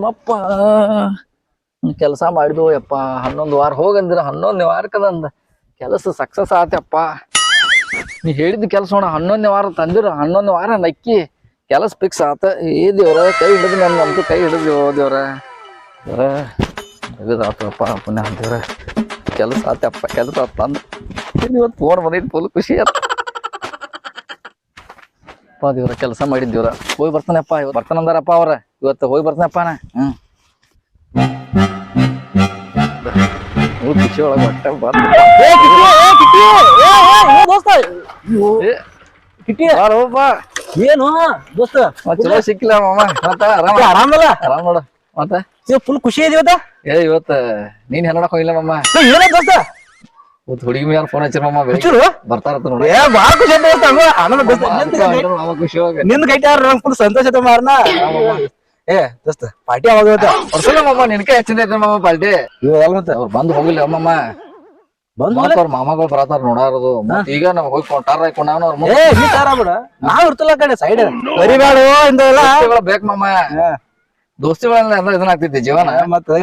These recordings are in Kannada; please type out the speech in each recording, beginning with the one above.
ನಮ್ಮಪ್ಪ ಕೆಲಸ ಮಾಡಿದ್ವು ಅಪ್ಪ ಹನ್ನೊಂದು ವಾರ ಹೋಗಂದಿರ, ಹನ್ನೊಂದನೇ ವಾರಕ್ಕದಂದ. ಕೆಲಸ ಸಕ್ಸಸ್ ಆತಪ್ಪ ನೀ ಹೇಳಿದ ಕೆಲಸ ನೋಡ, ಹನ್ನೊಂದನೇ ವಾರ ತಂದಿರ ಹನ್ನೊಂದು ವಾರ ನಕ್ಕಿ ಕೆಲಸ ಫಿಕ್ಸ್ ಆತ. ಏ ದೇವ್ರ, ಕೈ ಹಿಡಿದು ನನ್ನ ನಮ್ದು ಕೈ ಹಿಡಿದು ದೇವ್ರ. ದೇವ್ರ ತೆಗೆದಾತಪ್ಪ ಪುಣ್ಯ ದೇವ್ರ. ಕೆಲಸ ಆತಪ್ಪ ಕೆಲಸ ಆತ ತಂದು ಇವತ್ತು ಫೋನ್ ಬಂದೈತಿ ಫುಲ್ ಖುಷಿ ಆತ. ಅಪ್ಪ ದೇವ್ರ, ಕೆಲಸ ಮಾಡಿದ್ದೀವ್ರ ಹೋಗಿ ಬರ್ತಾನಪ್ಪ, ಇವತ್ತು ಬರ್ತಾನಂದಾರಪ್ಪ ಅವ್ರ. ಇವತ್ತು ಹೋಗಿ ಬರ್ತೀನಪ್ಪ ನಾ. ಹ್ಞೂ ಒಳಗೆ ಹೊಟ್ಟೆ ಬಾರೋಪ್ಪ. ಏನು ದೋಸ್ತ? ಚಲೋ ಸಿಕ್ಕಿಲ್ಲ ಮಾಮ. ಮತ್ತ ಆರಾಮ? ಆರಾಮಲ್ಲ ಆರಾಮ್ ನೋಡು. ಮತ್ತ? ಫುಲ್ ಖುಷಿ ಇದೆ ಇವತ್ತ? ಏ ಇವತ್ತ ನೀನ್ ಹೆಣ್ಣಡಕ್ ಹೋಗಿಲ್ಲ ಮಾಮ. ಏನ ದೋಸ್ತ? ಇವತ್ತು ಹುಡುಗಿ ಮೇಲೆ ಫೋನ್ ಹಚ್ಚಿರ ಮಾಮ ಬರ್ತಾರ? ಬರ್ತಾರತ್ತ ನೋಡಿ. ಏ ಖುಷಿ ದೋಸ್ತ. ಹಂಗ ಆನಂದ ದೋಸ್ತ. ನಿಂದ ಮಾಮ ಖುಷಿ ಹೋಗ. ನಿಂದ ಕೈಟಿ ಫುಲ್ ಸಂತೋಷ ಮಾರ್ನ ಏ ದೋಸ್ತ ಪಾರ್ಟಿ ಅವಾಗ ವರ್ಷಲ್ಲ ಮಾಮ ನಿನ್ಕೆ ಹೆಚ್ಚಿನ ಮಾಮ ಪಾಲ್ಟಿ ಇವಾಗ ಮತ್ತೆ ಅವ್ರು ಬಂದು ಹೋಗಿಲ್ಲ ಅಮ್ಮಮ್ಮ ಬಂದ್ ಮತ್ತ್ ಅವ್ರ ಮಾಮಗಳು ಬರತಾರ ನೋಡಾರದು ಮತ್ ಈಗ ನಮ್ ಹೋಗಿ ಕೊಂಟಾರ ಕೊಂಡಾನ ಅವ್ರ ಏ ತಾರ ಬಿಡ ನಾವ್ ಇರ್ತಲ್ಲ ಕಡೆ ಸೈಡ್ ಬರಿಬೇಡ ಇಂದೆಲ್ಲ ದೋಸ್ತಿಗಳು ಬೇಕ್ ಮಾಮ. ದೋಸ್ತಿಗಳನ್ನ ಎಲ್ಲ ಇದನ್ನ ಆಗ್ತೈತಿ ಜೀವನ. ಮತ್ತ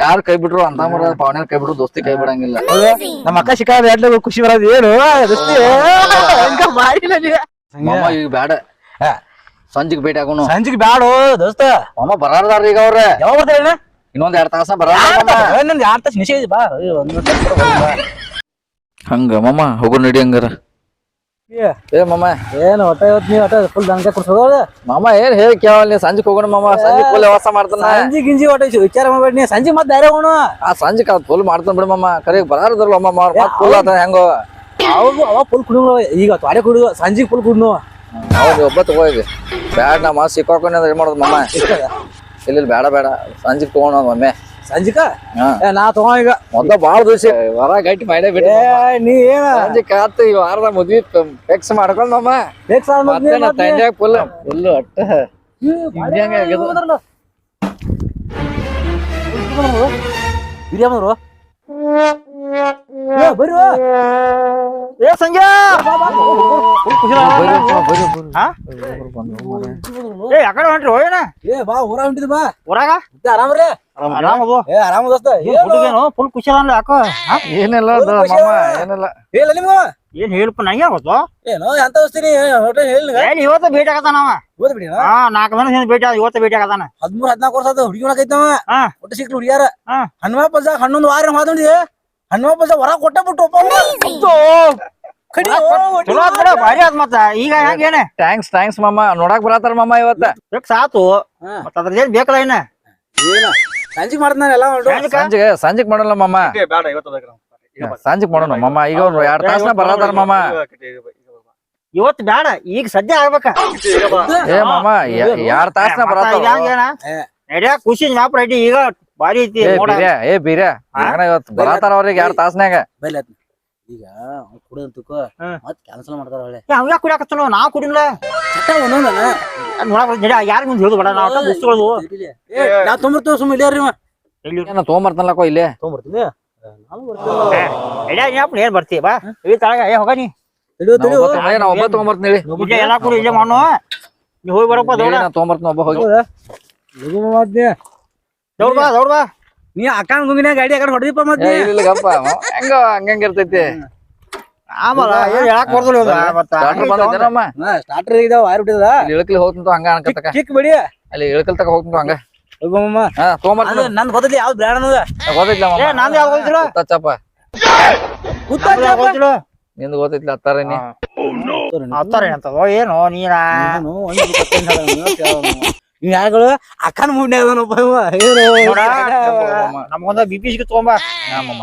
ಯಾರು ಕೈ ಬಿಟ್ರು ಅಂತ ಮರ ಪಾವನ ಕೈ ಬಿಟ್ರು ದೋಸ್ತಿ ಕೈ ಬಿಡಂಗಿಲ್ಲ. ನಮ್ಮ ಅಕ್ಕ ಶಿಕಾರ ಎಡ್ಲ ಖುಷಿ ಬರೋದು ಏನು? ದೋಸ್ತಿ. ಹಂಗ ಮಾಡಿಲ್ಲ ನೀ ಮಾಮ ಈಗ ಬ್ಯಾಡ. ಹಾ. ಸಂಜಿಗ್ ಭೇಟಿ ಆಗೋನು. ಸಂಜಿಗೆ ಬ್ಯಾಡ ದೋಸ್ತ. ಅಮ್ಮ ಬರಾರ್ದಾರ ಈಗ ಅವ್ರ. ಯಾವಾಗ ಬರ್ತಾಳೆ ಇನ್ನೊಂದ್ ಎರಡ್ ತಾಸ ಬರ ನಂದು ಯಾರ ತಾಸು ನಿಷೇಧ ಬಾ. ಏ, ಒಂದ್ ನಿಮಿಷ ಕೊಡು, ಬಾ. ಹಂಗ ಮಮ್ಮ ಹೋಗು ನಡಿ ಹಂಗಾರ. ಏ, ಏ ಮಾಮ. ಏನು ಹೊಟ್ಟೆ ಇವತ್ತು ನೀವು ಒಟ್ಟ ಫುಲ್ ದನಕ ಕೊಡ್ಸೋದ ಮಾಮ ಏನ್ ಹೇಳಿ ಕೇವಲ ಸಂಜೆ ಹೋಗೋಣ ಮಾಮ. ಸಂಜೆ ಫುಲ್ ವ್ಯವಸ್ಥೆ ಮಾಡ್ತಾನ. ಸಂಜೆ ಗಿಂಜಿ ಒಟ್ಟ ವಿಚಾರ ಮಾಡ್ಬೇಡಿ ನೀ ಸಂಜೆ ಮತ್ತೆ ಬೇರೆ ಹೋಗೋಣ. ಆ ಸಂಜೆ ಕಾಲ ಫುಲ್ ಮಾಡ್ತಾನ ಬಿಡು ಮಾಮ. ಕರೆ ಬರಾರ್ದಾರಲ್ಲ ಮಾಮ. ಅವ್ರ ಫುಲ್ ಆತ ಹೆಂಗೋ. ಅವಾಗ ಅವಾಗ ಫುಲ್ ಕುಡಿ ಈಗ ತ್ವಾಡೆ ಕುಡಿದು ಸಂಜೆಗೆ ಫುಲ್ ಕುಡ್ನು. ಹೌದು ಒಬ್ಬ ತಗೋ ಬೇಡ ಬ್ಯಾಡ ನಾ ಮಾಸ್ ಸಿಕ್ಕಾಕೊಂಡ್ ಏನ್ ಮಾಡೋದು ಮಮ್ಮ? ಇಲ್ಲ ಇಲ್ಲ ಬೇಡ ಬೇಡ ಸಂಜೆ ತಗೋಣ ಒಮ್ಮೆ ಸಂಜಿಕ? ನಾ ತಗೋ ಈಗ. ಮೊದ್ಲ ಬಾಳ ದಿವಸ ವರ ಗಟ್ಟಿ ಮಾಡೇ ಬಿಟ್ಟು ನೀ ಏನ? ಸಂಜೆ ಕಾತ್ ಈ ವಾರದ ಮದ್ವಿ ಫಿಕ್ಸ್ ಮಾಡ್ಕೊಂಡ್ ಮಾಮ ಬೇಕು ಸಾರ್ ಮತ್ತೆ ತಂಡ್ಯಾಗ ಫುಲ್ ಫುಲ್ ಅಟ್ಟ. ಹಿಂಗ್ಯಾಂಗ ಆಗ್ಯದ? ಬಿರಿಯಾಮರು ಬರ್ರಿ ಏ ಸಂಜೆ ಏ ಯಾಕಡೆ ಹೊಂಟ್ರಿ ಹೋಯಣ ಏ ಬಾ ಊರ ಹೊಂಟಿದ್ ಬಾ. ಊರಾಗ? ಆರಾಮ್ರಿ ಆರಾಮದು ಏ ಆರಾಮ ದೋಸ್ತ. ಹುಡುಗೇನು ಫುಲ್ ಖುಷಿ ಅಲ್ಲ ಯಾಕೋ? ಹಾ? ಏನಿಲ್ಲ ಅದು ಮಾಮ ಏನಿಲ್ಲ. ಏನಿಲ್ಲ ನಿಮ್ಗ? ಏನ್ ಹೇಳಪ್ಪ ನಂಗೆ ಗೊತ್ತು? ಏನೋ ಎಂತ ಹೇಳಿಲ್ಲ ಏನ್ ಇವತ್ತು ಭೇಟಿ ಆಗತ್ತಾನ ಅವ? ಬಿಡಿ ಹಾ ನಾಲ್ಕು ಮಂದಿ ಭೇಟಿ ಇವತ್ತು ಭೇಟಿ ಆಗತ್ತಾನ. ಹದ್ಮೂರ್ ಹದ್ನಾಕ್ ವರ್ಷ ಅದು ಹುಡುಗಿ ಒಳಗೈತವ ಹಾ. ಒಟ್ಟು ಸಿಕ್ಲು ಹುಡುಗಿಯಾರ. ಹಾ. ಹನುಮ ಪಲ್ಸ ಹನ್ನೊಂದು ವಾರ ಮಾತಾಡಿ ಹನುಮ ಪಲ್ಸ ಹೊರ ಕೊಟ್ಟ ಬಿಟ್ಟು ಒಪ್ಪ ಕಡಿ ಚಲೋ ಆತ್ ಬಿಡ ಭಾರಿ ಆತ್ ಮತ್ತ. ಈಗ ಹೆಂಗೇನ ಥ್ಯಾಂಕ್ಸ್ ಥ್ಯಾಂಕ್ಸ್ ಮಾಮ. ನೋಡಕ್ ಬರತ್ತಾರ ಮಾಮ ಇವತ್ತ. ಫಿಕ್ಸ್ ಆತು ಹಾ. ಮತ್ತ ಅದ್ರ ಏನ್ ಬೇಕಲ್ಲ ಇನ್ನ? ಏನ? ಸಂಜಿಗ್ ಮಾಡ್ತಾನೆ ಎಲ್ಲ? ಸಂಜೆಗೆ? ಸಂಜೆಗ್ ಮಾಡೋಣ ಮಾಮ. ಸಂಜೆಗ್ ಮಾಡೋಣ ಮಾಮ. ಈಗ ಅವ್ರು ಎರಡ್ ತಾಸನ ಬರತ್ತಾರ ಮಾಮ. ಇವತ್ತು ಬೇಡ ಈಗ ಸದ್ಯ ಆಗ್ಬೇಕ. ಏ ಮಾಮ ಎರಡ್ ತಾಸನ ಬರತ್ತಾರ. ನಡ್ಯಾ ಖುಷಿ ನಾಪ್ ರೆಡಿ ಈಗ ಭಾರಿ ಐತಿ ಏ ಯಾಕನ ಇವತ್ತು ಬರತ್ತಾರ ಅವ್ರಿಗೆ ಎರಡ್ ತಾಸ್ನ್ಯಾಗ. ಈಗ. ಮತ್ ಕ್ಯಾನ್ಸಲ್ ಮಾಡ್ತಾರ ಒಳ್ಳೆ ಏ, ಅವ್ನ್ ಯಾಕ್ ಕುಡಿಯಾಕತ್ತಲ್ಲ ನಾ ಕುಡಿಲ್ಲ. ಚಟ್ಟ ಒಂದೊಂದನ ನೋಡಕ್ ನಡ್ಯಾ ಯಾರ ಮುಂದೆ ಹೇಳುದು ಬೇಡ ನಾವು ಬುಸ್ತುಗಳು ಏ ನಾ ತೊಂಬರ್ತೇವೆ ಸುಮ್ಮ ಇಲ್ಲ ರೀ ಕೊ ತೊಗೊಂಬರ್ತಾನಲ್ಲಕೋ ಇಲ್ಲೇ? ತೊಂಬರ್ತೀನಿ? ನಾನು ಬರ್ತೀನಿ. ನಡ್ಯಾ ಜ್ಞಾಪ ಏನ್ ಬರ್ತೀವಿ ಬಾ ಇಲ್ಲಿ ತಳಗ ಏ ಹೋಗ ನೀ. ಒಬ್ಬ- ತೊಗೊಂಬರ್ತೀನಿ ಹೇಳಿ. ಎಲ್ಲಾ ಕೂಡ ಇಲ್ಲೇ ನೀ ಹೋಗಿ ಬರಪ್ಪ ತೊಗೊಂಬರ್ತೀನಿ ಒಬ್ಬ ಹೋಗಿ. ದೌಡ್ ಬಾ ದೌಡ್ ಬಾ. ನೀ ಅಕ್ಕನ ಗುಂಗಿನ ಗಾಡಿ ಆ ಕಡೆ ಹೊಡೆದಿಪ್ಪ ಮತ್ತೆ ಇಲ್ಲ ಗಪ್ಪ. ಹೆಂಗ ಹಂಗಂಗ ಇರ್ತೈತಿ? ಆಮಲ್ಲ ಏನ್ ಹೇಳಕ್ ಬರ್ದಲ್ಲ ಮತ್ತ ಸ್ಟಾರ್ಟರ್ ಇದಾವ ವಾರ ಬಿಟ್ಟಿದ ಇಲ್ಲಿ ಇಳಕಲಿ ಹೋಗ್ತಂತ ಹಂಗ ಅನ್ಕತಕ ಕಿಕ್ ಬಿಡಿ. ಅಲ್ಲಿ ಇಳಕಲ್ ತಕ ಹೋಗ್ತಂತ ಹಂಗ. ಹೋಗಮ್ಮ ಹಾ ತೊಗೊಂಬರ್ತೀನಿ ನಂದು ಗೊತ್ತಿಲ್ಲ ಯಾವ್ದು ಬ್ರ್ಯಾಂಡ್ ಅನ್ನೋದು ಗೊತ್ತೈತ್ಲ ಏ ನಂದ್ ಯಾವ್ದು ಗೊತ್ತಿಲ್ಲ ತಚ್ಚಪ್ಪ ಗೊತ್ತಿಲ್ಲ ನಿಂದು ಗೊತ್ತೈತ್ಲ ಅತ್ತಾರ ನೀ ಅತ್ತಾರ ಅಂತದೋ ಏನು ನೀನ? ಯಾರುಗಳು ಅಕ್ಕನ ಬಿ ಪಿ ತಗೊಂಬ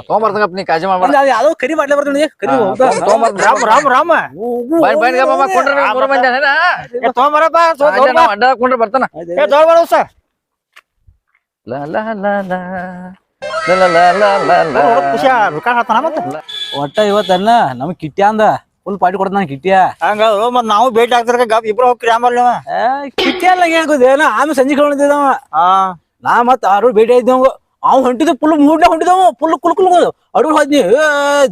ತೊಗೊಂಬರ್ತಂಗಪ್ಪ ನೀ ಕಾಜಿ ಅದು ಯಾವ್ದೋ ಕರಿ ಮಾಡ್ಲೇ ಬರ್ತೀನಿ ಕರಿ. ರಾಮ ರಾಮ್ ರಾಮ ಕೊಂಡ್ರ ಮಂದಿ ತಗೊಂಬರಪ್ಪ ಅಡ್ಡ ಹಾಕೊಂಡ್ರೆ ಬರ್ತಾನ ಲ ಲ ಲ ಲ. ಲ ಮತ್ತ ಒಟ್ಟ ಇವತ್ತನ್ನ ನಮ್ ಕಿಟ್ಟಿ ಅಂದ ಫುಲ್ ಪಾರ್ಟಿ ಕೊಡ್ತಾನ ಕಿಟ್ಟಿಯ ಹಂಗ ಮತ್ ನಾವು ಭೇಟಿ ಆಗ್ತಾರ ಗಪ್ ಇಬ್ರು ಹೋಗ್ರಿ ಆಮೇಲೆ ನೀವು? ಏ, ಕಿಟ್ಯ ಅಲ್ಲ ಹೇಳ್ಕೋದೇನ ಆಮೇಲೆ ಸಂಜೆ ಕಳ್ಕೊಂಡಿದ್ದವ ನಾ ಮತ್ತ ಆರು ಭೇಟಿ ಆಯ್ತವ ಅವ್ ಹೊಂಟಿದ್ ಫುಲ್ ಮೂಡ್ನ ಹೊಂಟಿದವ ಫುಲ್ ಕುಲ್ ಕುಲ್ ಅಡುಗೆ ಹೋದ್ನಿ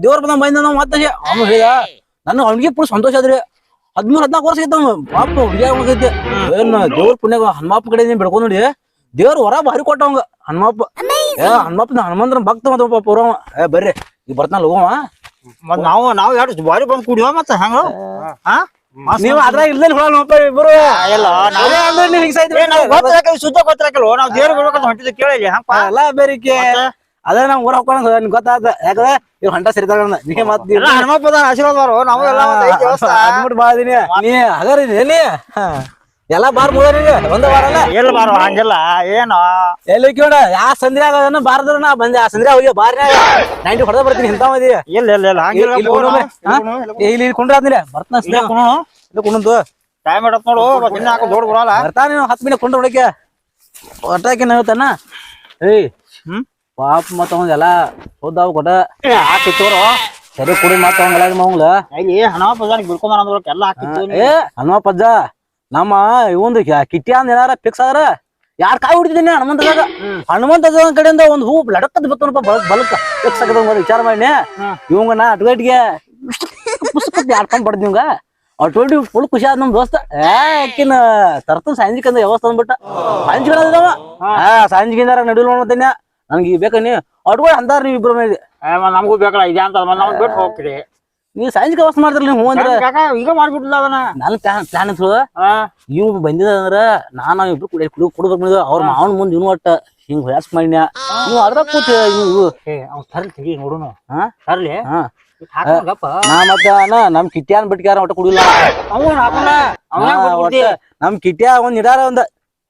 ದೇವ್ರ ಬಂದ ಬಂದ ನಾವು ಮತ್ತೆ ಅವ್ನು ಹೇಳಿದ ನನ್ನ ಅವ್ನಿಗೆ ಫುಲ್ ಸಂತೋಷ ಆದ್ರಿ. ಹದ್ಮೂರ್ ಹದ್ನಾಲ್ಕು ವರ್ಷ ಇದ್ದವ ಪಾಪ ಹುಡುಗಿ ಹೋಗೈತೆ ಏನ್ ದೇವ್ರ ಪುಣ್ಯ ಹನುಮಪ್ಪ ಕಡೆ ಬೆಳ್ಕೊಂಡ್ ನೋಡಿ ದೇವ್ರ ಹೊರ ಭಾರಿ ಕೊಟ್ಟವಂಗ ಹನುಮಪ್ಪ. ಏ ಹನುಮಪ್ಪ ಹನುಮಂತನ ಭಕ್ತ ಮತ್ತ ಪೂರವ ಏ ಬರ್ರಿ ಈಗ ಬರ್ತಾನ ಹೋಗವ. ಮತ್ ನಾವು ನಾವು ಎರಡು ಬಾರಿ ಬಂದ್ ಕುಡಿಯೋ ಮತ್ತ ಹಂಗ? ಹಾ. ನೀವು ಅದ್ರಾಗ ಹೊಳಪ್ಪ ಇಬ್ರು? ಎಲ್ಲ ಅದೇ ಅಂದ್ರೆ ನೀವು ಹಿಂಗ್ ಸಾಯ್ತೀರಿ. ಏ ನಾವು ಗೊತ್ತಿರಕಲ್ಲ ಶುದ್ಧ ಗೊತ್ತಿರಕಲ್ಲ ನಾವು ದೇವ್ರ ಬಿಡ್ಬೇಕಂತ ಹೊಂಟಿದ್ದು ಕೇಳಿಲ್ಲ ಹಂಗ ಅಲ್ಲ ಬೇರಿಕೆ. ಅದೇ ನಾವ್ ಊರ ಹೋಗ್ಕೊಂಡ್ ನಿನ್ ಗೊತ್ತಾದ ಯಾಕಂದ್ರೆ ಇವ್ ಹೊಂಟ ಸರಿತಾಗ ನೀ ಮತ್ ಎಲ್ಲ ಹನುಮಪ್ಪದ ಆಶೀರ್ವಾದ ಬಾರೋ ನಾವು ಎಲ್ಲ ಅದ್ಬಿಟ್ಟು ದಿನ. ನೀ ಹಗರಿ ನೀ? ಹಾ. ಎಲ್ಲಾ ಬಾರ್ ಮುಗ ಒಂದ ಬಾರ ಅಲ್ಲ? ಎಲ್ಲಿ ಬಾರ ಹಂಗೆಲ್ಲ. ಏನು? ಎಲ್ಲಿ ಕೇಳ ಯಾ ಸಂದ್ರಾಗ ಅದನ್ನ ಬಾರದ್ರ ನಾ ಬಂದೆ. ಆ ಸಂದ್ರ್ಯಾಗ ಹೋಗಿ ಬಾರ್ನ್ಯಾಗ ನೈಂಟಿ ಹೊಡೆದ ಬರ್ತೀನಿ ಇಂತ ಮದಿ. ಇಲ್ಲ ಇಲ್ಲ ಇಲ್ಲ. ಹಂಗಿಲ್ಲ ಇಲ್ಲಿ ಕುಂಡ್ರು ಆದ್ಮೇಲೆ ಬರ್ತಾನ ಇಲ್ಲಿ ಕುಂಡು ಟೈಮ್ ಇಡತ್ ನೋಡು ಇನ್ನ ಹಾಕೋ ದೊಡ್ಡ ಬರಲ್ಲ ಬರ್ತಾನೆ ನೀನು ಹತ್ತು ಮಿನಿಟ್ ಕುಂಡ್ರ ಹೊಡಕ್ಕೆ ಹೊಟ್ಟಾಕಿ ಹೇಳ್ತಾನ ಏಯ್ ಹ್ಮ್? ಪಾಪ ಮತ್ತ ಅವಂಗ ಎಲ್ಲ ಹೋದಾವ್ ಕೊಟ್ಟ. ತೋರು ಸರಿ ಕುಡಿ ಮತ್ತ ಅವಂಗೆಲ್ಲ ಮವಂಗ್ಲ ಇಲ್ಲಿ ಹನುಮಪ್ಪದ ಬಿಡ್ಕೊಂಡ್ ಅಂದ್ರಕ್ಕೆ ಎಲ್ಲ ಹಾಕಿ ಏ ಹನುಮಪ್ಪಜ್ಜ ನಮ್ಮ ಇವಂದು ಕಿಟ್ಟಿ ಅಂದ್ ಏನಾರ ಫಿಕ್ಸ್ ಆದ್ರ ಯಾರ್ ಕಾಯಿ ಹೊಡಿತಿದ್ದೀನಿ ಹನುಮಂತದಾಗ? ಹನುಮಂತ ಕಡೆಯಿಂದ ಒಂದ್ ಹೂ ಲಡಕದ್ ಬತ್ತನಪ್ಪ ಬಲಕ್ ಫಿಕ್ಸ್ ಆಗದ ವಿಚಾರ ಮಾಡಿ. ಇವಂಗ ನಾ ಅಟ್ಗಟ್ಗೆ ಪುಸ್ತಕ ಆಡ್ಕೊಂಡ್ ಬಡ್ದು ಇವಂಗ. ಅಟ್ಗಟ್ಟಿ ಫುಲ್ ಖುಷಿ ಆದ ನಮ್ ದೋಸ್ತ. ಏ ಅಕ್ಕಿನ ತರ್ತನ ಸಂಜಿಕ್ ಅಂದ ವ್ಯವಸ್ಥೆ ಅಂದ್ಬಿಟ್ಟ. ಸಂಜಿಗೆ ಅದಾವ ಹಾ ಸಂಜಿಗಿಂದಾರ ನಡುಲ್ ಮಾಡ್ತೇನೆ ನನ್ಗೆ ಬೇಕಾ ನೀ ಅಟ್ಗಳು ಅಂದಾರ ನೀವು ಇಬ್ರು ನಮಗೂ ಬೇಕಲ್ಲ ಇದೆ ಅಂತ ಬಿಟ್ಟು ಹೋಗ್ತೀರಿ ನೀವು ಸಂಜೆ ವ್ಯವಸ್ಥೆ ಮಾಡ್ತಿರಲ್ಲ ನೀವು ಹೂ ಅಂದ್ರೆ ಕಾಕ ಈಗ ಮಾಡ್ಬಿಟ್ಟಿಲ್ಲ ಅದನ್ನ. ನನ್ ಪ್ಲಾನ್ ಪ್ಲಾನ್ ಹಾ ಇವ್ ಬಂದಿದ ಅಂದ್ರ ನಾನ್ ಇಬ್ರು ಕುಡಿ ಕುಡಿ ಕುಡ್ಬೇಕು ಅವ್ರ ಮಾವನ್ ಮುಂದೆ ಇವ್ನು ಒಟ್ಟ ಹಿಂಗ್ ಹೊಯಾಸ್ ಮಾಡಿನ ನೀವು ಅದ್ರ ಕೂತ ನೀವು ಅವ್ ತರ್ಲಿ ತೆಗಿ ನೋಡುನು. ಹಾ? ತರ್ಲಿ. ಹಾ ನಾ ಮತ್ತ ನಮ್ ಕಿಟ್ಯಾನ್ ಬಿಟ್ಕ್ಯಾರ ಒಟ್ಟ ಕುಡಿಲ್ಲ. ಅವನ್ ನಮ್ ಕಿಟ್ಯಾ ಒಂದ್ ಇಡಾರ ಒಂದ್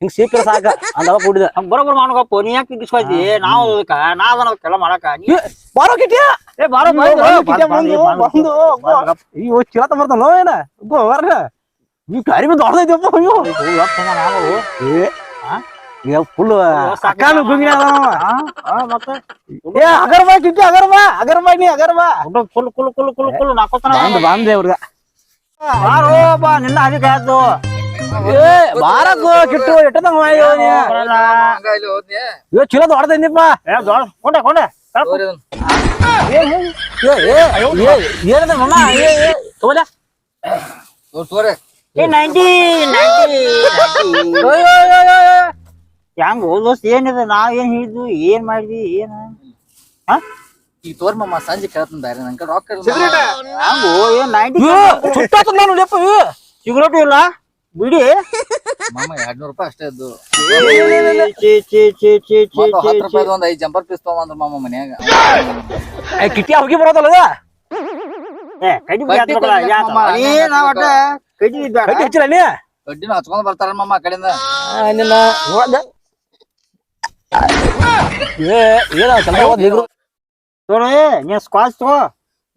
ಹಿಂಗ್ ಸೀಕ್ರ ಸಾಕ ಅಂದವ ಕೂಡಿದ. ಬರೋ ಬರೋ ಮಾಡ್ಕಪ್ಪ ನೀ ಯಾಕೆ ಇಟ್ಟಿಸ್ಕೊಯ್ತಿ ನಾವು ಅದಕ್ಕ ನಾವ್ ಅದನ್ನ ಮಾಡಕ ಬಾರೋ ಕಿಟಿಯ? ಏ ಬಾರೋ ಬಂದು, ಅಯ್ಯೋ ಚಿರತ ಬರ್ತಾನ ಏನ? ಗೋ ಬರ್ರ ಈ ಕಾರಿ ಬಂದು ಹೊಡೆದೈತಪ್ಪ ಅಯ್ಯೋ. ಏ ಈಗ ಫುಲ್ ಅಕ್ಕಾನು ಗುಂಗಿನ ಮತ್ತೆ? ಏ ಅಗರ್ಬಾ ಕಿಟ್ಟಿ ಅಗರ್ ಬಾ ನೀ ಅಗರ್ಬಾ. ಫುಲ್ ಕುಲ್ ಕುಲ್ ಕುಲ್ ಕುಲ್ ನಾಕೋತಾನ ಬಂದ್ ಬಂದೆ ಅವ್ರಗ ಬಾರೋ ಬಾ ನಿನ್ನ ಅದಕ್ಕೆ ಆಯ್ತು ಏ ಬಾರಕ್ ಕಿಟ್ಟು ಎಟ್ಟದ ಇವ ಚಲೋ ಕೊಂಡೆ ಕೊಂಡೆ ಏನದ ಮಮ್ಮ ಏ ಏ ತಗೋಲ. ತೋರೆ ಹೆಂಗ್ ಓದೋಸ್ ಏನಿದೆ? ನಾವ್ ಏನ್ ಹೇಳಿದ್ವಿ? ಏನ್ ಮಾಡಿದ್ವಿ? ಏನ? ಈಗ ತೋರ್ ಮಮ್ಮ ಸಂಜೆ ಕೇಳ್ತಾನ ನಂಗೆ ನನ್ ಕಡೆ ರೊಕ್ಕ ಹಂಗು ಏನ್ ನೈಂಟಿ ಸಿಗರೇಟು ಇಲ್ಲ? ಬಿಡಿ. ಮಾಮ ಎರಡ್ನೂರ್ ರೂಪಾಯಿ ಅಷ್ಟೇ ಇದ್ದು ಚೀ ಚೀ ಚೀ ಚೀ ಚೀ ಮತ್ತ ಚಿ ಹತ್ತು ರೂಪಾಯಿ ಒಂದ್ ಐದ್ ಜಂಪರ್ ಪೀಸ್ ತಗೊಂಡ್ರು ಮಾಮ ಮನ್ಯಾಗ. ಏ ಕಿಟ್ಟಿ ಹೋಗಿ ಬರೋದಲ್ಲ ಏ ಕಡಿ ಬಿಡಿ ಕಡ್ಡಿ ಹಾಕ್ಬೇಕಲ್ಲ, ಕೊಡ್ಲಿ ಯಾಕೆ? ಮಾಮ, ಏ ನಾವ್ ಒಟ್ಟ ಕಡಿ ಬೇಡ. ಕಟ್ಟಿ ಹಚ್ಚಿಲ್ಲ ನೀ ಕಡ್ಡಿನ ಹಚ್ಕೊಂಡ್ ಬರ್ತಾರ ಮಾಮ ಆ ಕಡೆಯಿಂದ. ಆ, ನಿನ್ನ ನೋಡ್ದೆ. ಏ ಏನ ಹೋಗ್ರು ನೋಡು, ಏ, ನೀನ್ ತಗೋ.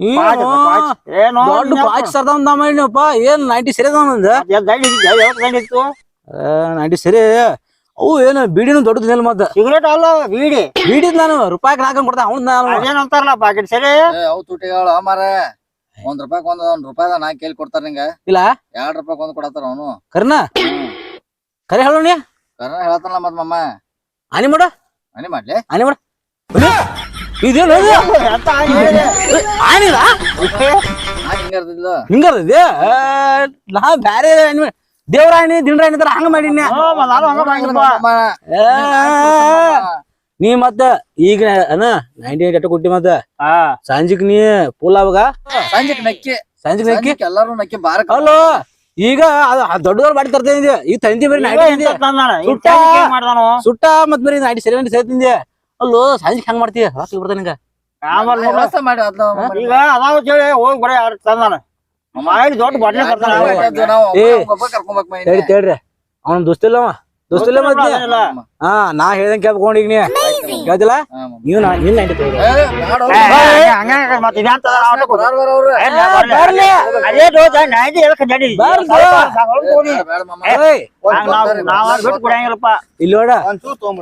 ದೊಡ್ಡ ಪಾಚ್ ಸರ್ದಾವ್ ನಮ್ಮಪ್ಪ ಏನ್ ನೈಂಟಿ ಸರಿ ಅದಾವ ನಂದು ಎಷ್ಟ್ ದಂಡ ಇದ್ದಿದ್ದು, ಎಷ್ಟ್ ದಂಡ ಇತ್ತು? ನೈಂಟಿ ಸರಿ. ಅವು ಏನು ಬೀಡಿನೂ ದೊಡ್ಡದು ನೆಲ್ ಮತ್ತ ಸಿಗರೇಟ್ ಅಲ್ಲ ಬೀಡಿ. ಬೀಡಿದ್ ನಾನು ರೂಪಾಯಿ ಹಾಕೊಂಡ್ ಕೊಡ್ತಾ ಅವ್ನ ನಾನು. ಅಂತಾರಲ್ಲ ಪಾಕೆಟ್ ಸರಿ? ಅವು ತುಟಿಗಳು ಮಾರ ಒಂದ್ ರೂಪಾಯಿ ಒಂದ್ ಒಂದ್ ರೂಪಾಯಿ ನಾ ಕೇಳಿ ಕೊಡ್ತಾರ ನಿಂಗ. ಇಲ್ಲ? ಎರಡ್ ರೂಪಾಯಿ ಒಂದ್ ಕೊಡತಾರ ಅವನು. ಕರ್ನ ಕರೆ ಹೇಳೋಣ ಕರ್ನ ಹೇಳತಾನಲ್ಲ ಮತ್ ಮಮ್ಮ. ಅನಿ ಮಾಡ. ಅನಿ ಮಾಡ್ಲಿ? ಆನಿ ಮಾಡ. ಇದೇನು. ಆನಿಲ್ಲ ನಾ ಹಿಂಗ ನಾ ಬ್ಯಾರೆ ಆನಿ- ದೇವ್ರಾಣಿ ದಿಂಡ್ರಾಣಿ ತರ ಹಂಗ ಮಾಡಿನ. ನೀ ಮತ್ತ ಈಗ ಅನ ನೈಂಟಿ ಏಟ್ ಅಟ್ಟ ಕೊಟ್ಟಿ ಮತ್ತ. ಸಂಜಿಕ್ ನೀ ಪೂಲ್ ಅವಾಗ ಸಂಜೆಕ್ ನಕ್ಕಿ. ಸಂಜಿಕ್ ನಕ್ಕಿ? ಎಲ್ಲಾರು ನಕ್ಕಿ ಬಾರ ಅಲ್ಲೋ ಈಗ ದೊಡ್ಡದವ್ರ ಬಾಡಿ ತರ್ತೇನೆ ಈಗ ತಂದಿ ಬರೀ ನೈಂಟಿ ಸುಟ್ಟ. ಸುಟ್ಟ ಮತ್ ಬರೀ ನೈಂಟಿ ಅಲ್ಲೋ ಸಂಜೆ ಹೆಂಗ್ ಮಾಡ್ತೀಯ? ರಾತ್ರಿ ಬರ್ತಾನೆ ನಿಂಗ. ಈಗ ಅದಾವ ಹೇಳಿ ಹೋಗಿ ಬರೀ ತಂದಾನ ದೊಡ್ಡ ಬಾಟ್ಲಿ ಬರ್ತಾನ ತೇಡ್ರಿ ಅವ್ನ ದೋಸ್ತಿಲ್ಲವ ದೋಸ್ತಿಲ್ಲ ಮತ್ ಹಾ ನಾ ಹೇಳ್ದಂಗ್ ಕೇಳ್ಕೊಂಡ್ ಈಗ ನೀ. ಕೇಳ್ತಿಲ್ಲ ನೀವು ನಿನ್ನ ನಿನ್ ನೈಂಟಿ ತಗೊಂಡ್ರಿ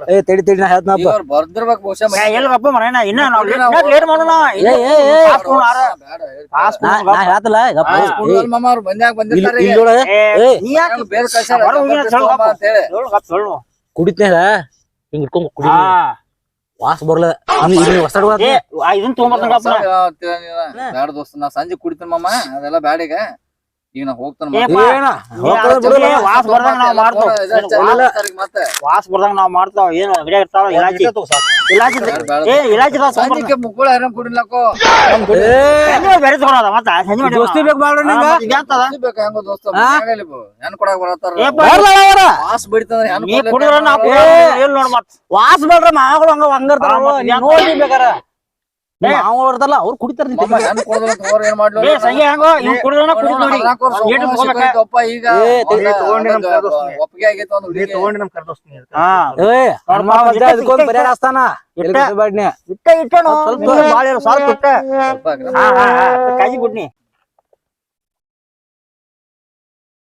ಏ, ತಡಿ ತಡಿ ನಾ ಹೇಳ್ತನಪ್ಪ ಬರ್ದಿರ್ಬೇಕು ಬಹುಶಃ. ಎಲ್ಗಪ್ಪ ಇನ್ನ ನಾವ್ ಲೇಟ್- ಮಾಡೋಣ. ನಾ ಹೇಳ್ತಲ್ಲ ನೀ ಯಾಕೆ ಬೇರೆ ಹೊರಗ್ ಹೋಗಿ ಹೇಳಿ. ಇಟ್ಕೊಂಡ್ ಕುಡಿ. ವಾಸ ಬರ್ಲ. ಹೊಸ. ಬ್ಯಾಡ ದೋಸ್ತ ನಾ ಸಂಜೆ ಕುಡಿತೀನಿ ಮಾಮ ಅದೆಲ್ಲ ಬ್ಯಾಡ ಈಗ. ಈಗ ನಾ ವಾಸ್ ಬರ್ದಂಗ ನಾವ್ ಮಾಡ್ತಾವ. ಏನ್ ಚಾಲು ಮತ್ತೆ. ವಾಸ್ ಬರ್ದಂಗ ನಾವ್ ಮಾಡ್ತಾವ್. ಏನು ಗಿಡ ಇರ್ತಾವ ಇಲಾಚಿ. ಇಲಾಚಿ ಏ ಇಲಾಚಿ ಮುಕ್ಕುಳ ಬೇರೆ ತಗೊಳದ ಮತ್ತ? ಸಂಜೆ ದೋಸ್ತಿ ಬೇಕು ಬಾಳ್ರ ನಿಂಗ? ಬೇಕು? ಹೆಂಗೋ ದೋಸ್ತ? ಆಗಲಿ ಹೆಣ್ ಕೊಡಾಕ್. ವಾಸ್ ಬಡಿತಂದ್ರ ಹೆಣ್ ಕುಡಿದ್ರ ನಾ ನೋಡ್ ವಾಸ್ ಬೇಡ್ರ ಮಾಗಳು ಹಂಗ ಹಂಗರ್ತಾರ ನೋಡಿ ಬೇಕಾರ. ಇರ್ತಾರಲ್ಲ ಅವ್ರು ಕುಡಿತಾರ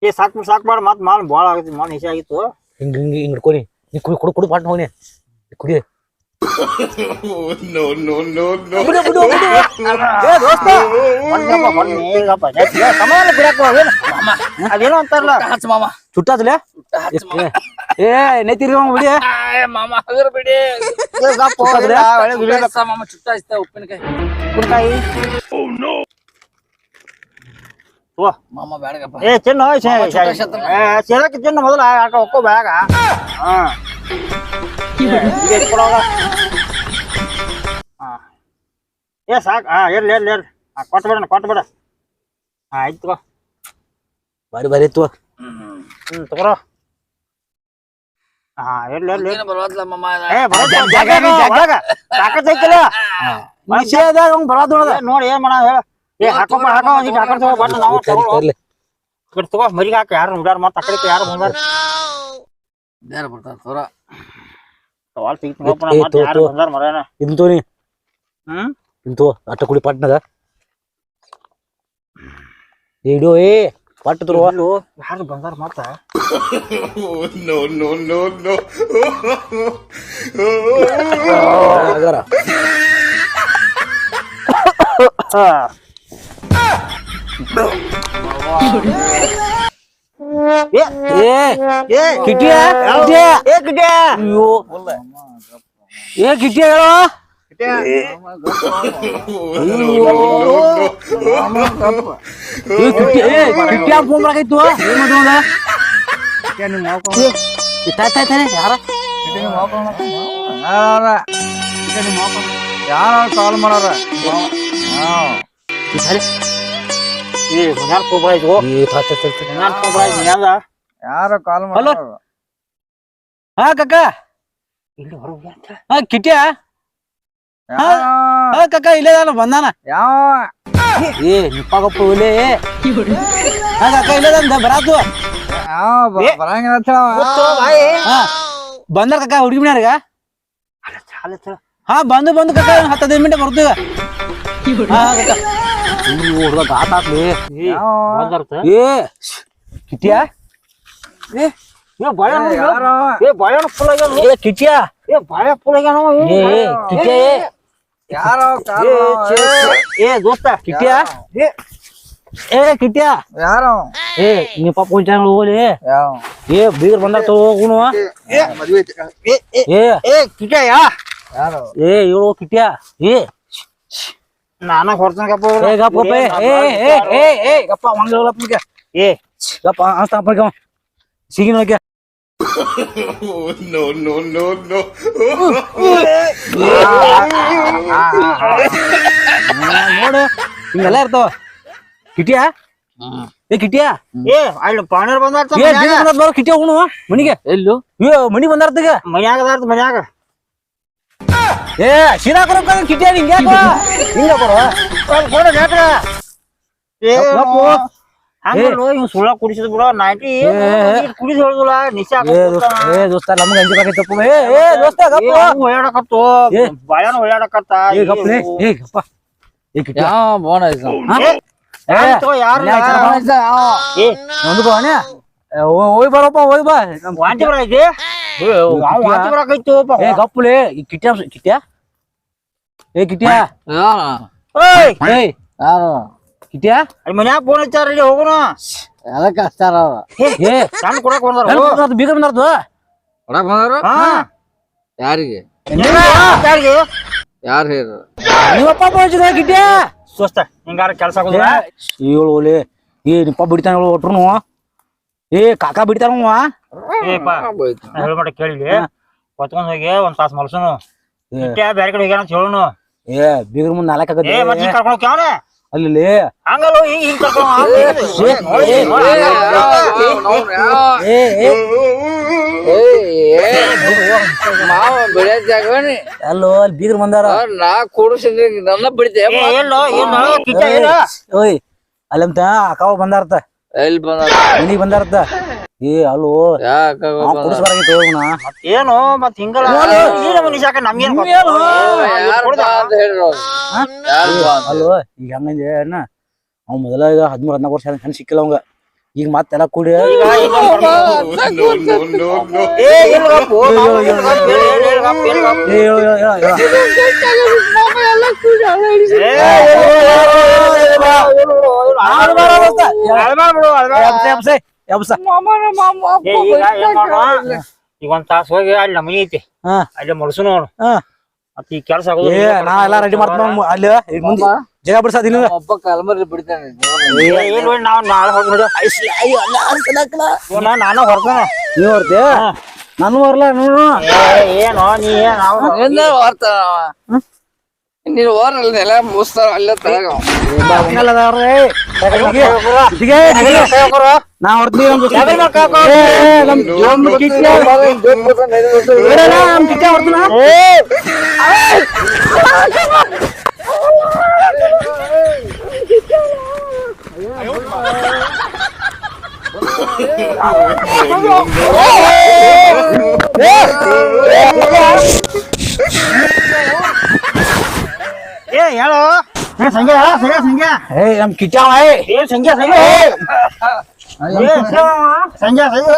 ಏ ಸಾಕ್ ಸಾಕ್ ಬಾಡ ಮತ್ ಮಾಲ್ ಬಾಳ ಆಗತಿ ಮಾಲ್ ನಿಶೆ ಆಗಿತ್ತು ಹಿಂಗ್ ಹಿಂಗ್ ಹಿಂಗ್ ನೀ ಕುಡಿ ಕುಡು ಕುಡು ಪಾಟ್ ಹೋಗಿ ಕುಡಿ. ಬಿಡು, ಬಿಡು, ಬಿಡು. ಏ ದೋಸ್ತ ಬಂದಪ್ಪ ಬನ್ನಿ ಈಗಪ್ಪ ಏ, ಸಮಾನ ಬಿಡಾಕ ಅದೇನು ಅದೇನೋ ಅಂತಾರಲ್ಲ ಹಚ್ಚ ಮಾಮ ಮಾಮ. ಏ ನೆತ್ತಿರಿ ಬಿಡಿ ಏ, ಮಾಮ ಹಗರ್ ಬಿಡಿ ಏ, ಗಪ್ಪ, ಬಿಡಿ, ಹಚ್ಚ ಮಾಮ ಚುಟ್ಟ ಉಪ್ಪಿನಕಾಯಿ ಉಪ್ಪಿನಕಾಯಿ ಓ ಮಾಮ ಬ್ಯಾಡಗಪ್ಪ. ಏ ಚಿನ್ನ. ಸೇರಕ್ಕೆ ಚಿನ್ನು ಮೊದಲ ಆಟ ಒಕ್ಕೋ ಬ್ಯಾಗ. ಹಾ. ಏ, ಸಾಕ್. ಹಾ ಇರ್ಲಿ ಇರ್ಲಿ ಇರ್ಲಿ. ಹಾ, ಕೊಟ್ಟು ಬಿಡೋಣ ಕೊಟ್ಟು ಬಿಡ. ಹಾಂ ಆಯ್ತು ತಗೋ. ಬರಿ ಬಾರಿ ಇತ್ತು ಹ್ಮ್ ತಗೋರೋ. ಹಾ ಇರ್ಲಿ ಇರ್ಲಿ. ಏ ಬರೋ ಜಾಗ, ಜಾಗ ಜಾಗ, ಜಾಗ. ಒಳಗ. ತಾಕತ್ ಐತಿಲ್ಲ? ವಿಷಯದಾಗ ಅವ್ನ್ ಬರೋದ್ ನೋಡಿ ಏನ್ ಮಾಡ ಹೇಳ. ಏ ಹಾಕೋ ಹಾಕೋ ಒಂದಿಟ್ಟು ಹಾಕೊಂಡ್ ತಗೋ ಬಟ್ ನಾವು ತಗೊಳ್ಳೋ. ಬಿಡ್ ತಗೋ ಮರಿಗೆ ಹಾಕ ಯಾರು ನೋಡ್ಯಾರ ಮತ್ತ ಆ ಕಡೆ ಯಾರು ಬಂದಾರ ಬೇರೆ ಬರ್ತಾರ ತೋರ ಸವಾಲ್ ತೆಗಿತೀನಿ ಏ, ಮತ್ತೆ ಯಾರು ಬಂದಾರ ಮರೇನ ಹ್ಮ್? ಇಂತು ಅಟ್ಟ ಕುಡಿ ಪಟ್ನದ. ಇಡು ಏ ಪಟ್ ತರುವ. ಯಾರು ಬಂದಾರ ಮತ್ತ? ನೋ ನೋ ನೋ ನೋ ಏ ಕಿಟಿಯ? ಹೇಳೋ? ಕಿಟ್ಟಿಯ ಫೋನ್ ಮಾಡಕೈತು? ಏನ್ ಮಾಡೋದ ಇತ್ತಾಯ್ತ ಯಾರ? ಯಾರ ಕಾಲ್ ಮಾಡಾರ? ಸಾರಿ. ಏ, ಮುಂಜಾನೆ ಕೊಬ್ಬಳ ಐತಿ, ಓ. ಏ ತಾತ ತಾತ ಮುಂಜಾನೆ ಕೊಬ್ಬಳ ಐತಿ, ಮುಂಜಾನೆ. ಯಾರ ಕಾಲ್ ಹಲೋ? ಹಾ ಕಕ್ಕ ಇಲ್ಲಿ ಹೊರಗೆ ಅಂತ. ಹಾ ಕಿಟ್ಟಿಯ ಹಾ ಕಕ್ಕ ಇಲ್ಲೇ ನಾನು ಬಂದಾನ. ಯಾವ? ಏ ನಿಪ್ಪಾಗಪ್ಪ ಇಲ್ಲೇ ಹಾ ಕಕ್ಕ ಇಲ್ಲೇ ತಂದ ಬರಾತು ಯಾವ? ಏ. ಬರಂಗಿಲ್ಲ ಗೊತ್ತೋ, ಬಾಯಿ. ಹಾ. ಬಂದಾರ ಕಕ್ಕ ಹುಡುಗಿ ಮನ್ಯಾರ್ಗ ಚಾಲು ಚಾಲು. ಹಾ ಬಂದು ಬಂದು ಕಕ್ಕ ಒಂದ್ ಹತ್ತು ಹದಿನೈದು ಮಿನಿಟ್ ಬರ್ತೀವಿ ಹಾ ಕಕ್ಕ ಹುಡುಗ ಗಾತ ಹಾಕ್ಲಿ ಏ, ಬಂದಾರ್ತ? ಏ ಏ, ಬಾಳೆ ಏ, ಬಾಳೆಹಣ್ಣು ಫುಲ್ ಆಗ್ಯಾವ ನೋಡು. ಏ ಕಿಟ್ಟಿಯ ಏ, ಬಾಳೆ ಫುಲ್ ಆಗ್ಯಾನ. ಏ ಕಿಟ್ಟಿಯ ಏ. ಯಾರ ಏ, ದೋಸ್ತ ಕಿಟ್ಟಿಯ ಏ, ಏ ಕಿಟ್ಟಿಯ ಯಾರ? ಏ ನೀ ಪಾಪ ಕುಂಚಾಂಗ್ ಹೋಗ್ಲಿ. ಏ ಬೀಗರ್ ಬಂದಾರ ತಗೋಗುನು ಏ, ಏ ಕಿಟಿಯಾ? ಯಾರು? ಏ ನಾನ ಹೊರ್ತನಕಪ್ಪ ಏ ಗಪ್ಪ ಗಪ್ಪ ಏ ಏ ಏ ಏ ಏ ಗಪ್ಪ ಹಂಗ ಹೇಳಪ್ಪ ಏ. ಗಪ್ಪ ಅಂತ ಅಪ್ಪಗೆ ಸಿಗಿನ ಹೋಗ್ಯ ನೋಡು. ಹಿಂಗೆಲ್ಲ ಇರ್ತಾವ. ಕಿಟಿಯಾ? ಏ ಕಿಟ್ಯಾ? ಏ ಅಲ್ಲಿ ಪಾಣರ್ ಬಂದಾರ ಏ ಬಂದಾರ ಬರೋ ಕಿಟಿಯ ಉಣು ಮನಿಗೆ. ಎಲ್ಲು? ಏ ಮನಿ ಬಂದಾರ್ತಗ ಮನ್ಯಾಗ ಅದಾರ್ತ ಮನ್ಯಾಗ. ಏ ಶಿರಾ ಕೊರಕ ಕಿಟಿಯ ಹಿಂಗೆ ಹಿಂಗ ಬರೋ ಕೊಡ ಯಾಕ್ರ ಏ ಗಪ್ಪು. ಹಂಗಲ್ಲೋ ಇವ್ ಸುಳ್ಳ ಕುಡಿಸಿದ್ ಬಿಡ. ನೈಂಟಿ ಕುಡಿದ್ ಹೇಳುದಿಲ್ಲ. ನಿಶಾ ಏ ದೋಸ್ತ ನಮ್ಗೆ ಅಂಜಬೇಕಾಗಿತ್ತಪ್ಪ ಏ ಏ ದೋಸ್ತ ಗಪ್ಪ. ಹೊಯ್ಯಾಡಕತ್ತು ಏ. ಬಾಯಾನ ಹೊಯ್ಯಾಡಕತ್ತ ಏ ಗಪ್ಪ ಏ ಗಪ್ಪ. ಏ ಕಿಟಿಯ ಐಸ ಏ ಯಾರು ಏ ಒಂದು ಬಾಣ ಹೋಯ್ ಬರಪ್ಪ ಹೋಯ್ ಬಾ ನಮ್ ವಾಂತಿ ಬರೈತಿ ಏ ಗಪ್ಪಲೆ ಈ ಕಿಟ್ಯಾ ಕಿಟ್ಯ ಏ ಕಿಟ್ಯಾ ಏಯ್ ಏಯ್ ಯಾರು ಕಿಟ್ಯ ಅಲ್ಲಿ ಮನ್ಯಾಗ ಫೋನ್ ಹಚ್ಚಾರ ಇಲ್ಲಿ ಹೋಗೋಣ ಎದಕ್ಕೆ ಹಚ್ಚಾರ ಏ ಸಣ್ಣ ಕೊಡಕ್ ಬಂದಾರ? ಬೀಗರ್ ಬಂದಾರ್ದು ಬಂದಾರ ಹಾ ಯಾರಿಗೆ ಯಾರಿಗೆ ಯಾರು ಹೇಳ್ರು ನೀವಪ್ಪ ಬೋಜಿದ ಕಿಟ್ಯ ದೋಸ್ತ ಹಿಂಗಾರ ಕೆಲ್ಸ ಆಗುದಿಲ್ಲ ಏಳು ಓಲೆ ಏ ನಿಪ್ಪ ಬಿಡ್ತಾನ ಒಟ್ರು ಏ ಕಾಕಾ ಬಿಡ್ತಾನ ಕೇಳಿಲಿ. ಹೊತ್ಕೊಂಡ್ ಹೋಗಿ ಒಂದ್ ತಾಸ್ ಮಲ್ಸುನು ಏ. ಇಟ್ಟೆ ಬ್ಯಾರೆ ಕಡೆ ಹೋಗ್ಯಾನ ಅಂತ ಹೇಳೋನು ಏ ಬೀಗ್ರ ಮುಂದ್ ನಾಲ್ಕ ಏ ಮತ್ ಹಿಂಗ್ ಕರ್ಕೊಂಡ್ ಹೋಗ್ಯಾವ ಅಲ್ಲಿ ಹಂಗಲ್ಲ ಹಿಂಗ್ ಹಿಂಗ್ ಅಲ್ಲೋ ಅಲ್ಲಿ ಬೀಗ್ರ ಬಂದಾರ ನಾ ಕೂಡಿಸಿದ್ರಿ ನನ್ನ ಓಯ್ ಅಲ್ಲಂತ ಅಕ್ಕಾವ ಬಂದಾರತ ಎಲ್ಲಿ ಬಂದಾರ ಮನಿಗೆ ಬಂದಾರತ ಏ ಅಲ್ಲೋ ಕುಡಿಸ್ಬಾರಾಗಿತ್ತು ಹೋಗುಣ ಏನು ಮತ್ ಹಿಂಗಲ್ಲ ಮನುಷ್ಯಾಕ ನಮ್ಗೇನ್ ಅಲ್ಲೋ ಈಗ ಹಂಗಂದೆ ಅಣ್ಣ ಅವ್ ಮೊದಲ ಈಗ ಹದಿಮೂರ್ ಹದಿನಾಲ್ಕು ವರ್ಷ ಹೆಣ್ ಸಿಕ್ಕಿಲ್ಲ ಅವಂಗ ಈಗ ಮತ್ತೆಲ್ಲ ಕೂಡಿ ಬಿಡು, ಏ, ಈಗ ಏನ್ ಮಾಡೋಣ? ಈಗ ಒಂದ್ ತಾಸ್ ಹೋಗಿ ಅಲ್ಲಿ ನಮ್ಮನಿ ಐತಿ. ಹಾ. ಅಲ್ಲಿ ಮಲ್ಸು ನೋಡು. ಹಾ. ಈ ಕೆಲ್ಸ ಆಗೋದು ಏ ನಾ ಎಲ್ಲಾ ರೆಡಿ ಮಾಡ್ತೀನಿ ಅಲ್ಲಿ ಈಗ ಮುಂದೆ ಜಾಗ ಬಿಡ್ಸದಿಲ್ಲ ಒಬ್ಬ ಕಲ್ಮರಿ ಬಿಡ್ತಾನೆ. ಏ, ಏನ್ ನೋಡಿ ನಾವ್ ನಾಳೆ ಹೋಗಿ ಬಿಡು ಇವ್ನ ನಾನು ಹೊರ್ತಾನೆ ನೀವ್ ಹೊರ್ತಿ? ನಾನು ಬರ್ಲ ನೋಡು ಏನೋ? ನೀ ಏನ್? ಅವ್ನು ಅವ. ನೀನು ಓರಲ್ಲ ನೆಲ ಮುಸ್ತಾರ ಅಲ್ಲೇ ತಳಗ. ನಾ ಏ ಸಂಜೆ ಹೇಳ ಸಂಜೆ ಸಂಜೆ ಏ ನಮ್ ಕಿಚ್ಚ ಅವ, ಏ. ಏ ಸಂಜೆ ಸಂಜೆ ಏ ಸಂಜೆ ಸಂಜೆ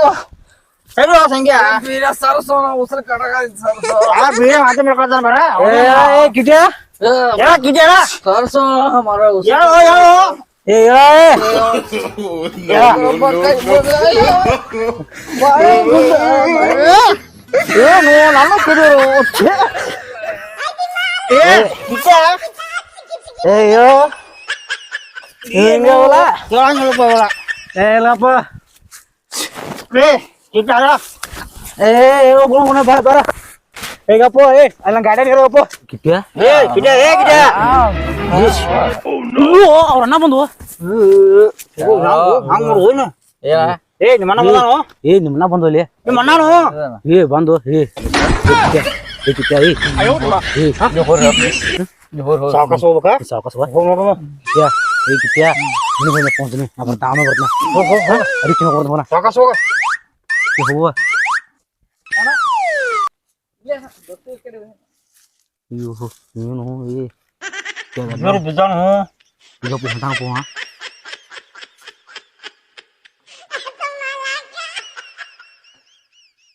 ಸರಿ ಸಂಜೆ ಬೀರ ಸರಸೋನ ಉಸಿರು ಕಡಗಾಯ್ತು ಸರಸೋ. ಆ ಬೀಳ ಮಾತು ಮಾಡ್ಕೊಳ್ತಾನ ಬರ ಏ, ಏ, ಕಿಚ್ಚ ಏ, ಹೇಳ ಕಿದ್ದೆ ಹೇಳ ಸರಸೋ ಮರ ಉಸಿರು. ಹೇಳು ಹೇಳು ಏ ಏ, ಒಬ್ಬ ಕೈ ಮುಗ್ದ. ಬಾಳೆ ಮುಗ್ದ. ಏನು ನನ್ನ ಕುಡಿಯೋರು ಏ ಕಿಚ್ಚ ಏ ಅಯ್ಯೋ. ಹಿಂಗವಲ್ಲ ಕೇಳಂಗ್ ಹೇಳ್ಬೋದಲ್ಲ ಏ ಇಲ್ಲಪ್ಪ ಏ ಹೇಳ ಏ ಏ, ಹೋಗು, ಹೋಗು, ಬಾ ಬರ ಹೇಗಪ್ಪ ಏ ಅಲ್ಲ ಗಾಡಿ ಇರೋಪ್ಪ ಕಿಟ್ಟ ಏ ಕಿಚ್ಚ ಏ ಕಿಚ್ಚ ಅವ್ರ ಅಣ್ಣ ಬಂದು. ಹಂಗ್ ಏನ? ಏ ನಿಮ್ಮ ಅಣ್ಣ ಬಂದಾನು? ಏ ನಿಮ್ಮನ್ನ ಬಂದು ಅಲ್ಲಿ. ನಿಮ್ಮ ಅಣ್ಣನು ಏ ಬಂದು ಏ. ಸಾವಕಾಶ ಹೋಗ್ಬೇಕಾ? ಕಿಟ್ಟ ನಿನಗೆ ಫೋನ್ ನಾ ಬರ್ತಾ ಆಮೇಲೆ ಬರ್ತಾನ. ಹೋಗ್ ಹೋಗ್ ಹೋಗ್. ಅದಕ್ಕೆ ಹೋಗ್ಬೋದು ಹೋಗೋಣ ಸಾವಕಾಶ ಹೋಗ. ಏ, ಅಯ್ಯೋ ಏನು ಏ. ಬಿದ್ದಾನು. ಇಲ್ಲಪ್ಪ ಹೊಂಟಾನ ಪೋ